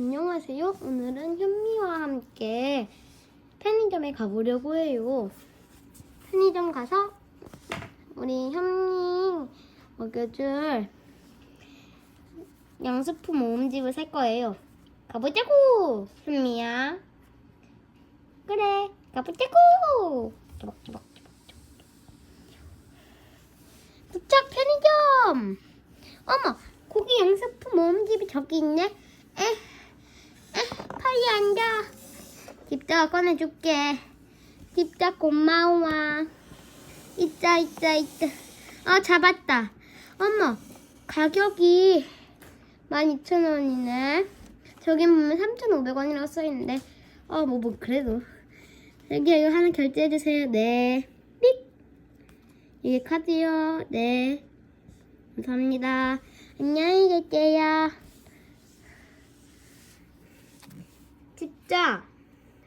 안녕하세요. 오늘은 현미와 함께 편의점에 가보려고 해요. 편의점 가서 우리 현미 먹여줄 양수품 모음집을 살 거예요. 가보자고, 현미야. 그래, 가보자고. 도착 편의점. 어머, 고기 양수품 모음집이 저기 있네. 앉아. 집다가 꺼내줄게. 집다 고마워. 있자, 있자, 있자. 아, 잡았다. 어머, 가격이 12,000원이네. 저기 보면 3,500원이라고 써있는데, 어, 뭐, 뭐, 그래도. 여기, 이거 하나 결제해주세요. 네. 삑! 이게 카드요. 네. 감사합니다. 안녕히 계세요. 진짜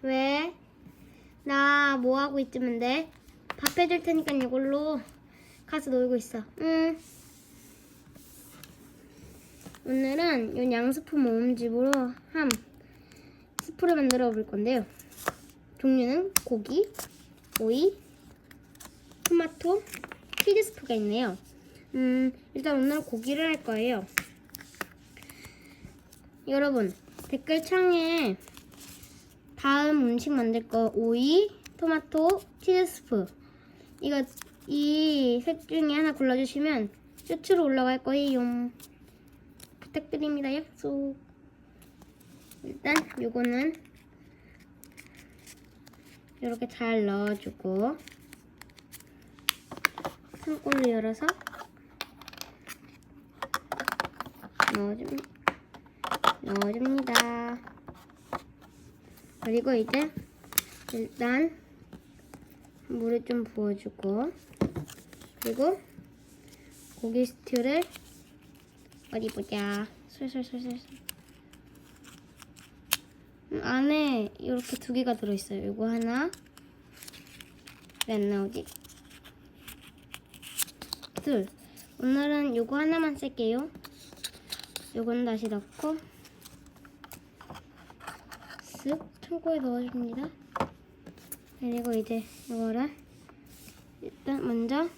왜? 나 뭐 하고 있으면 돼? 밥 해줄 테니까 이걸로 가서 놀고 있어. 응. 오늘은 이 양스푼 모음집으로 함 스프를 만들어 볼 건데요. 종류는 고기, 오이, 토마토, 치즈 스프가 있네요. 음, 일단 오늘 고기를 할 거예요. 여러분, 댓글창에 다음 음식 만들 거 오이, 토마토, 치즈 스프. 이거 이 색 중에 하나 골라주시면 쇼츠로 올라갈 거예요. 부탁드립니다. 약속. 일단 요거는 이렇게 잘 넣어주고 창고를 열어서 넣어줍, 넣어줍니다. 그리고 이제 일단 물을 좀 부어주고 그리고 고기 스튜를 어디 보자. 솔솔솔솔. 음, 안에 이렇게 두 개가 들어있어요. 이거 하나. 왜 안 나오지? 둘. 오늘은 요거 하나만 쓸게요. 요건 다시 넣고 쓱 창고에 넣어줍니다. 그리고 이제 이거를 일단 먼저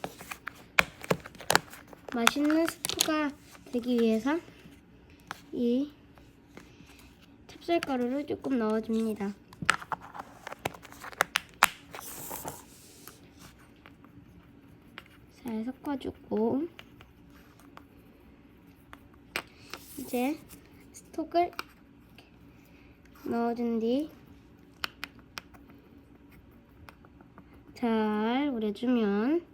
맛있는 스프가 되기 위해서 이 찹쌀가루를 조금 넣어줍니다. 잘 섞어주고 이제 스톡을 넣어준 뒤 잘 우려주면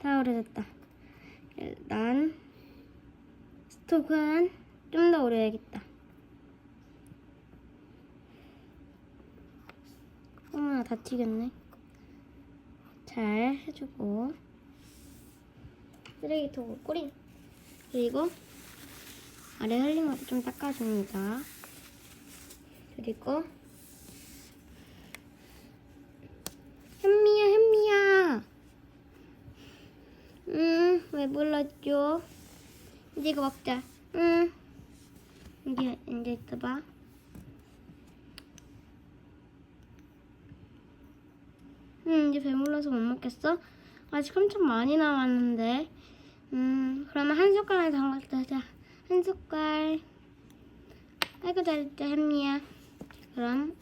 다 우려졌다. 일단 스톡은 좀 더 우려야겠다. 어머나 다 튀겼네. 잘 해주고 쓰레기통 꼬리 그리고 아래 흘린 것도 좀 닦아줍니다. 그리고 현미야 현미야 응, 왜 불렀죠? 이제 이거 먹자. 응. 이제 이제 있어봐. 응, 이제 배불러서 못 먹겠어? 아직 엄청 많이 남았는데. 음, 그러면 한 숟갈만 담갔다 한 숟갈. 아이고 잘했다 현미야. 그럼